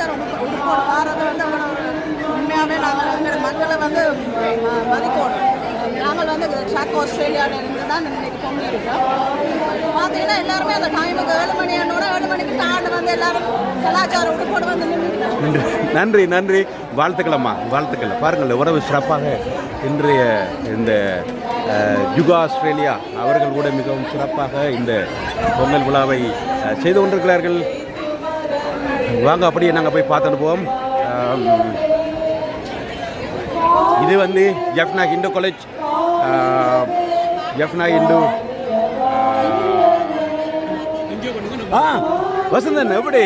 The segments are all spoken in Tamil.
கலாச்சாரம் உடுப்போடு வாரது வந்து அவ்வளோ உண்மையாகவே நாங்கள் வந்து மக்களை வந்து மதிக்கணும். நாங்கள் வந்து ஷாக் ஆஸ்திரேலியாவில் இருந்து தான் இன்னைக்கு பொங்கல் இருக்கோம் பார்த்தீங்கன்னா எல்லாருமே அந்த டைமுக்கு ஏழு மணி ஆனோட ஏழு மணிக்கு தாண்டு வந்து எல்லாரும் கலாச்சார உடுப்போடு வந்து நின்றுட்டு நன்றி. நன்றி நன்றி. வாழ்த்துக்கள் பாருங்கள் உறவு சிறப்பாக இன்றைய இந்த யுகா ஆஸ்திரேலியா அவர்கள் கூட மிகவும் சிறப்பாக இந்த பொங்கல் விழாவை செய்து கொண்டிருக்கிறார்கள். வாங்க அப்படியே நாங்கள் போய் பார்த்துட்டு போவோம். இது வந்து ஜெஃப்னா இந்து காலேஜ் ஜெஃப்னா இந்து ஆ வசந்தன் எப்படி?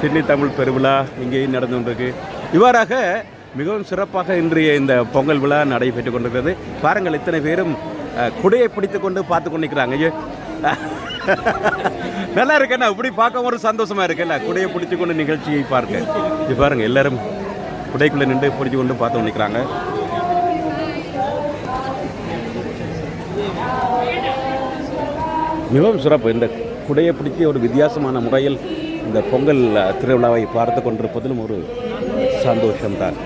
சிட்னி தமிழ் பெருவிழா இங்கேயும் நடந்து கொண்டிருக்கு. இவ்வாறாக மிகவும் சிறப்பாக இன்றைய இந்த பொங்கல் விழா நடைபெற்றுக் கொண்டிருக்கிறது. பாருங்கள் இத்தனை பேரும் குடையை பிடித்து கொண்டு பார்த்து கொண்டு நிற்கிறாங்க ஐயோ. நல்லா இருக்கேண்ணா. இப்படி பார்க்க ஒரு சந்தோஷமாக இருக்குல்ல குடையை பிடிச்சி கொண்டு நிகழ்ச்சியை பார்க்க இது பாருங்க எல்லாரும் குடைக்குள்ளே நின்று பிடிச்சி கொண்டு பார்த்து கொண்டிருக்கிறாங்க நிற்கிறாங்க மிகவும் சிறப்பு. இந்த குடையை பிடிச்சி ஒரு வித்தியாசமான முறையில் இந்த பொங்கல் திருவிழாவை பார்த்து கொண்டிருப்பதிலும் ஒரு சந்தோஷம்தான்.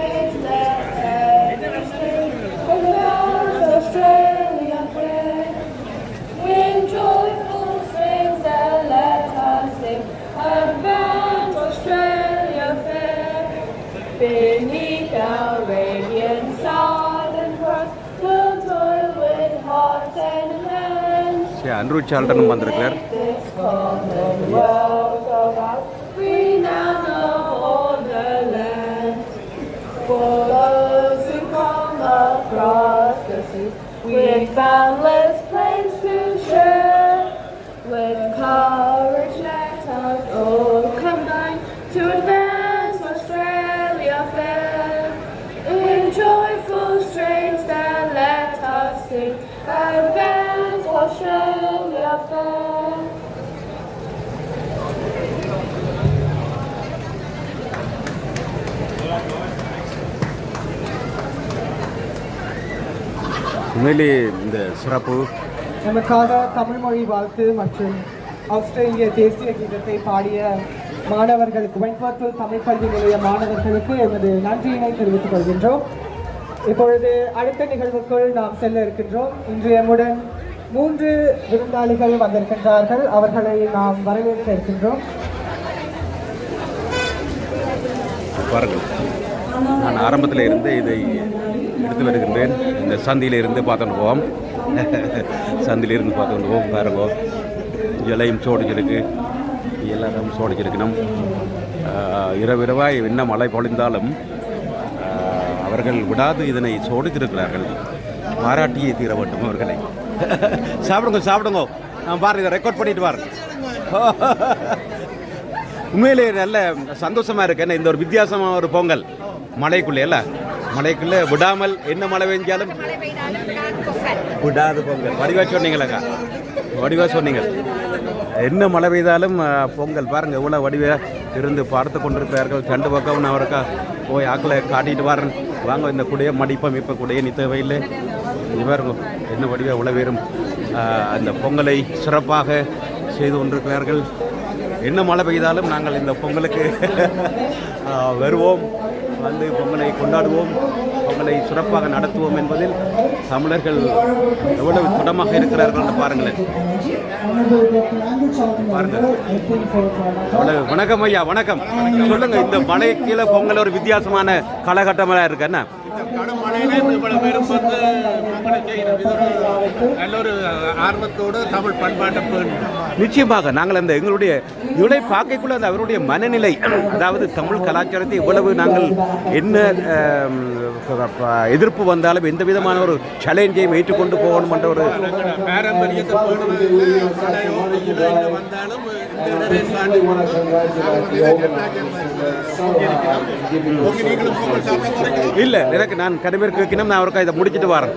Ours, renown of all the land. For those who come across the sea, with boundless உண்மையிலே இந்த சிறப்பு. நமக்காக தமிழ் மொழி வாழ்த்து மற்றும் ஆஸ்திரேலிய தேசிய கீதத்தை பாடிய மாணவர்களுக்கு வெண்பத்தில் தமிழ் கல்வி நிலைய மாணவர்களுக்கு எமது நன்றியினை தெரிவித்துக் கொள்கின்றோம். இப்பொழுது அடுத்த நிகழ்வுக்குள் நாம் செல்ல இருக்கின்றோம். இன்று எம்முடன் மூன்று விருந்தாளிகள் வந்திருக்கின்றார்கள். அவர்களை நாம் வரவேற்க இருக்கின்றோம். நான் ஆரம்பத்தில் இருந்து இதை எடுத்து வருகின்றேன் இந்த சந்தியிலிருந்து பார்த்துட்டு போவோம். சந்தியில் பார்த்துட்டு போவோம் பாருங்க. இலையும் சோடிச்சிருக்கு. எல்லாரும் சோடிச்சிருக்கணும். இரவிரவாய் என்ன மழை பொழிந்தாலும் அவர்கள் விடாது இதனை சோடித்திருக்கிறார்கள். பாராட்டியே தீர வேண்டும் அவர்களை. சாப்பிடுங்க சாப்பிடுங்க. நான் பாருங்க இதை ரெக்கார்ட் பண்ணிட்டு பாருங்க உண்மையிலே நல்ல சந்தோஷமா இருக்கு. என்ன இந்த ஒரு வித்தியாசமான ஒரு பொங்கல். மழைக்குள்ளே இல்லை? மலைக்குள்ளே விடாமல் என்ன மழை பெஞ்சாலும் விடாது பொங்கல். வடிவா சொன்னீங்களாக்கா வடிவா சொன்னீங்க. என்ன மழை பெய்தாலும் பொங்கல். பாருங்க இவ்வளோ வடிவா இருந்து பார்த்து கொண்டிருக்கிறார்கள். ரெண்டு பக்கம் நான் அவருக்கா போய் ஆக்களை காட்டிட்டு வரேன். வாங்க இந்த குடையை மடிப்போம் இப்போ குடையை நீ தேவையில்லை இது பாருங்க என்ன வடிவா இவ்வளோ பேரும் அஹ், அந்த பொங்கலை சிறப்பாக செய்து கொண்டிருக்கிறார்கள். என்ன மழை பெய்தாலும் நாங்கள் இந்த பொங்கலுக்கு வருவோம். வந்து பொங்கலை கொண்டாடுவோம் பொங்கலை சிறப்பாக நடத்துவோம் என்பதில் தமிழர்கள் எவ்வளவு திடமாக இருக்கிறார்கள் என்று பாருங்களேன். பாருங்கள். அவ்வளவு வணக்கம் ஐயா வணக்கம். சொல்லுங்க இந்த மலை கீழே பொங்கல் ஒரு வித்தியாசமான காலகட்டமாக இருக்கு என்ன? நல்ல ஒரு ஆர்வத்தோடு தமிழ் பண்பாட்டை நிச்சயமாக நாங்கள் அந்த எங்களுடைய இவளை பார்க்கக்குள்ள அந்த அவருடைய மனநிலை அதாவது தமிழ் கலாச்சாரத்தை இவ்வளவு நாங்கள் என்ன எதிர்ப்பு வந்தாலும் எந்த விதமான ஒரு சேலஞ்சையும் ஏற்றுக்கொண்டு போகணும் என்ற ஒரு இல்லை எனக்கு நான் கடுமையாக கேட்கணும். நான் அவருக்கா இதை முடிச்சிட்டு வரேன்.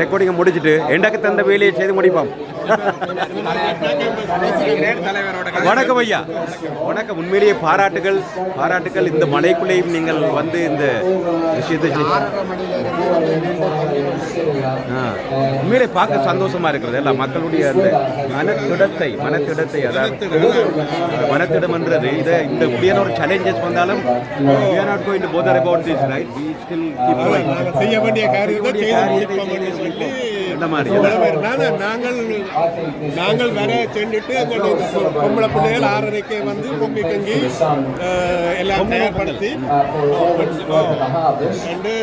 ரெக்கார்டிங்கை முடிச்சுட்டு எண்டாக்கு தந்த வேலையை செய்து முடிப்போம். வணக்கம் ஐயா. வணக்கம். உண்மையிலேயே பாராட்டுகள் பாராட்டுகள். இந்த மலைக்குள்ளேயும் நீங்கள் வந்து இந்த விஷயத்தை உண்மையிலே பார்க்க சந்தோஷமா இருக்கிறது. எல்லாம் மக்களுடைய அந்த மனத்திடத்தை மனத்திடத்தை அதாவது மனத்திடம்ன்றது இதை இந்த இப்படியான ஒரு சேலஞ்சஸ் வந்தாலும் we are not going to bother about this right? We still keep going. நாங்கள் செய்ய வேண்டிய காரியத்தை இந்த மாதிரி. நாங்கள் நாங்கள் வர சென்றுட்டு பொம்பளை பிள்ளைகள் ஆறரைக்கே வந்து பொங்கி அஹ், எல்லாம் தயார்படுத்தி ரெண்டு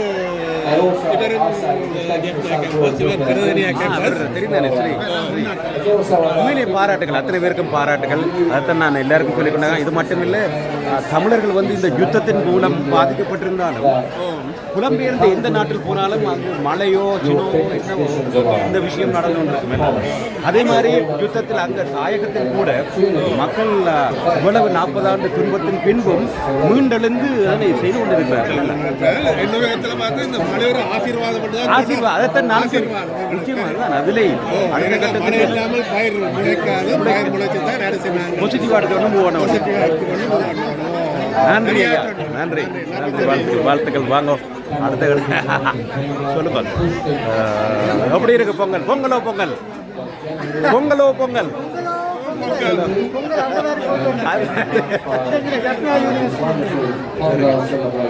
உண்மையிலே பாராட்டுகள் அத்தனை பேருக்கும் பாராட்டுகள். அதைத்தான் நான் எல்லாருக்கும் சொல்லிக் கொண்டேன். இது மட்டும் இல்லை தமிழர்கள் வந்து இந்த யுத்தத்தின் மூலம் பாதிக்கப்பட்டிருந்தாலும் புலம்பெயர்ந்து எந்த நாட்டில் போனாலும் அங்கு மழையோ சினோ இந்த விஷயம் நடந்து கொண்டிருக்கும் எல்லாம். அதே மாதிரி யுத்தத்தில் அங்க தாயகத்தில் கூட மக்கள் இவ்வளவு நாற்பது ஆண்டு துன்பத்தின் பின்பும் மீண்டெழுந்து அதனை செய்து கொண்டிருக்கிறார்கள். ஆசீர்வாதம் அதைத்தான் நான் ஆசீர்வாதம். நிச்சயமா அதுதான். அதிலே அடுத்த கட்டத்தில் பாசிட்டிவ் மூவ் நன்றி நன்றி வாழ்த்துக்கள். வாங்க. அடுத்த கடு- சொல்லுங்கள் எப்படி இருக்கு பொங்கல்? பொங்கலோ பொங்கல்? பொங்கலோ பொங்கல்?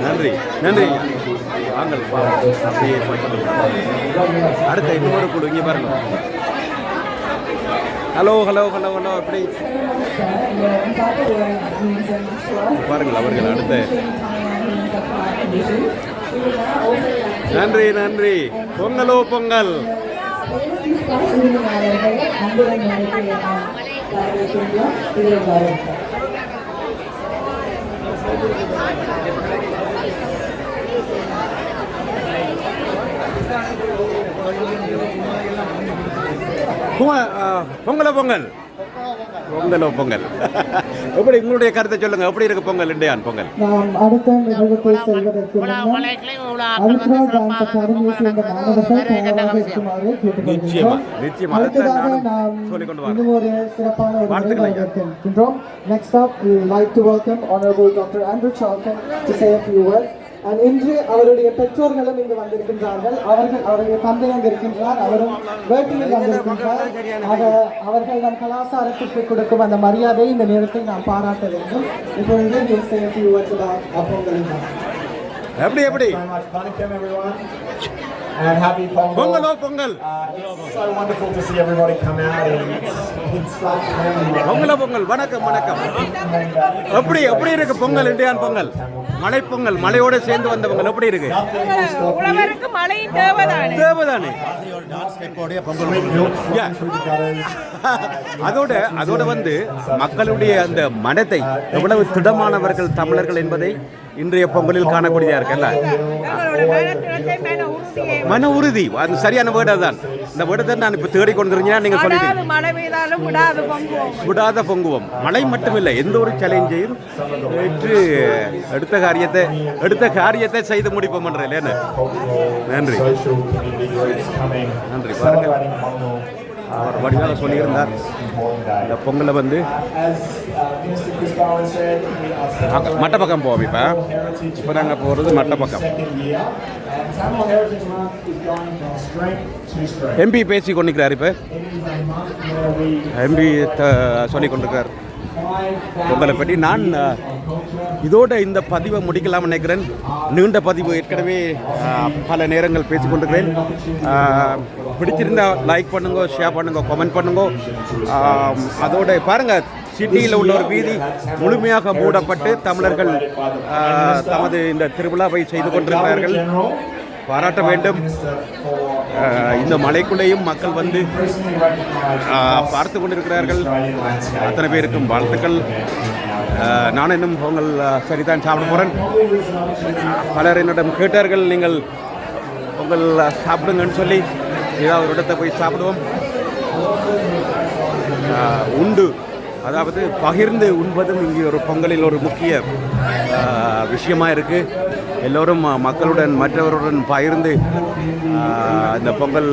நன்றி. நன்றி. வாங்கல் அப்படியே அடுத்த இன்னொரு குழு இங்கே பாருங்க. ஹலோ ஹலோ ஹலோ ஹலோ அப்படி பாருங்கள் அவர்கள் அடுத்த. நன்றி நன்றி. பொங்கலோ பொங்கல். பொங்க- பொங்கலோ பொங்கல். பொங்கலோ பொங்கல். எப்படி உங்களுடைய கருத்தை சொல்லுங்க? எப்படி இருக்கு பொங்கல் இண்டியான் பொங்கல்? நாம் அடுத்த நிகழ்வுக்கு செல்வதற்கு நிச்சயமா, நிச்சயமா. Next up we would like to welcome honorable dr andrew charlton to say a few words. and இன்று அவருடைய பெற்றோர்களும் இங்கு வந்திருக்கின்றார்கள். அவர்கள் அவருடைய தந்தை அங்கு இருக்கின்றார் அவரும் வேட்டியில் வந்திருக்கின்றார். ஆக அவர்கள் நம் கலாச்சாரத்திற்கு கொடுக்கும் அந்த மரியாதையை இந்த நேரத்தில் நாம் பாராட்ட வேண்டும். இப்பொழுது about அப்பொங்கலின் எப்படி எப்படி. And happy Pongal. பொங்கலோ Pongal Uh, it's so wonderful to see everybody come out in, in such family. பொங்கலோ பொங்கல் வணக்கம் வணக்கம். எப்படி எப்படி இருக்கு பொங்கல் இண்டியான் பொங்கல் மலை பொங்கல் மலையோட சேர்ந்து வந்த பொங்கல் எப்படி இருக்கு? உழவருக்கு மழையின் தேவைதானே. தேவைதானே. அதோட அதோட வந்து மக்களுடைய அந்த மனத்தை எவ்வளவு திடமானவர்கள் தமிழர்கள் என்பதை இன்றைய பொங்கலில் காணக்கூடியதா இருக்குல்ல மன உறுதி அது சரியான வேர்டு தான் இந்த வேர்டை நான் இப்போ தேடி கொண்டிருந்தீங்கன்னா நீங்க சொல்லிட்டீங்க விடாது மழை பெய்தாலும் விடாது பொங்குவோம் விடாத பொங்குவோம் மழை மட்டுமில்லை எந்த ஒரு சேலஞ்சையும் ஏற்று எடுத்த காரியத்தை எடுத்த காரியத்தை செய்து முடிப்போம் என்ற நன்றி நன்றி பாருங்க. அவர் வடிவாக சொல்லியிருந்தார். இந்த பொங்கலை வந்து As மட்ட பக்கம் போவோம் இப்போ. இப்போ நாங்கள் போகிறது மட்ட பக்கம் எம்பி பேசி கொண்டிருக்கிறார் இப்போ. எம்பி சொல்லி கொண்டிருக்கிறார் பொங்கலை பற்றி நான் இதோட இந்த பதிவை முடிக்கலாம் நினைக்கிறேன். நீண்ட பதிவு ஏற்கனவே பல நேரங்கள் பேசிக்கொண்டிருக்கிறேன் பிடிச்சிருந்தா லைக் பண்ணுங்க ஷேர் பண்ணுங்க கமெண்ட் பண்ணுங்க. அதோட பாருங்க சிட்டியில் உள்ள ஒரு வீதி முழுமையாக மூடப்பட்டு தமிழர்கள் தமது இந்த திருவிழாவை செய்து கொண்டிருக்கிறார்கள். பாராட்ட வேண்டும். இந்த மலைக்குள்ளேயும் மக்கள் வந்து பார்த்து கொண்டிருக்கிறார்கள். அத்தனை பேருக்கும் வாழ்த்துக்கள். நான் இன்னும் உங்கள் சரிதான் சாப்பிட போகிறேன் பலர் என்னிடம் கேட்டார்கள் நீங்கள் உங்கள் சாப்பிடுங்கன்னு சொல்லி. ஏதாவது ஒரு இடத்தை போய் சாப்பிடுவோம். உண்டு. அதாவது பகிர்ந்து உண்பதும் இங்கே ஒரு பொங்கலில் ஒரு முக்கிய அஹ், விஷயமா இருக்கு. எல்லோரும் மக்களுடன் மற்றவருடன் பகிர்ந்து இந்த பொங்கல்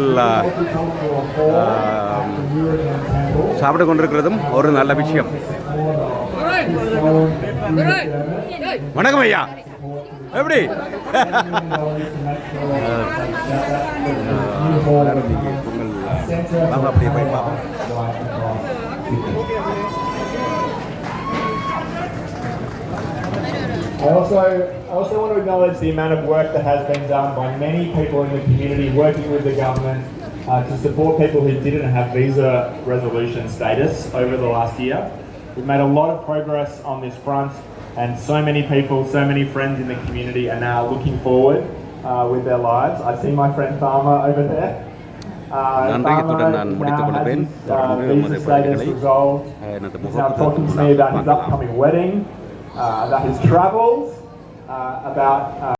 சாப்பிட்டு கொண்டிருக்கிறதும் ஒரு நல்ல விஷயம். வணக்கம் ஐயா. எப்படி பொங்கல் வாங்க அப்படியே போய் பார்ப்போம் I also, I also want to acknowledge the amount of work that has been done by many people in the community working with the government uh, to support people who didn't have visa resolution status over the last year. We've made a lot of progress on this front, and so many people, so many friends in the community are now looking forward uh, with their lives. I see my friend Farmer over there. Uh, நன்றி, இத்துடன் நான் Farmer முடித்துக் now has கொள்வேன். his, uh, தொடர்ந்து visa உமது status பணிகளை, resolved. அஹ், எனது He's now முகப்புத்தகத்தில் talking to me about his பார்க்கலாம். upcoming wedding, uh, about his travels, uh, about uh,